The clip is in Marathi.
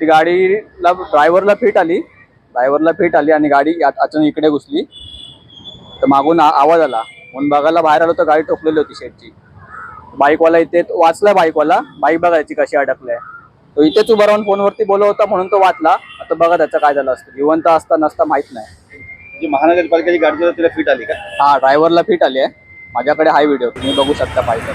ती गाडीला ड्रायव्हरला फिट आली. ड्रायव्हरला फिट आली आणि गाडी अचानक इकडे घुसली. तर मागून आवाज आला. म्हणून बघायला बाहेर आलो तर गाडी टोकलेली होती शेटची बाईकवाला इथे वाचला बाईकवाला. बाईक बघायची कशी अडकलाय तो इथेच उभा राहून फोनवरती बोलत होता म्हणून तो वाचला. आता बघा त्याचं काय झालं असतं. जिवंत असता नसता माहीत नाही. जी महानगरपालिकेची गाडी तिला फिट आली का? हा ड्रायव्हरला फिट आली आहे. माझ्याकडे हाय व्हिडिओ. तुम्ही बघू शकता पाहिजे.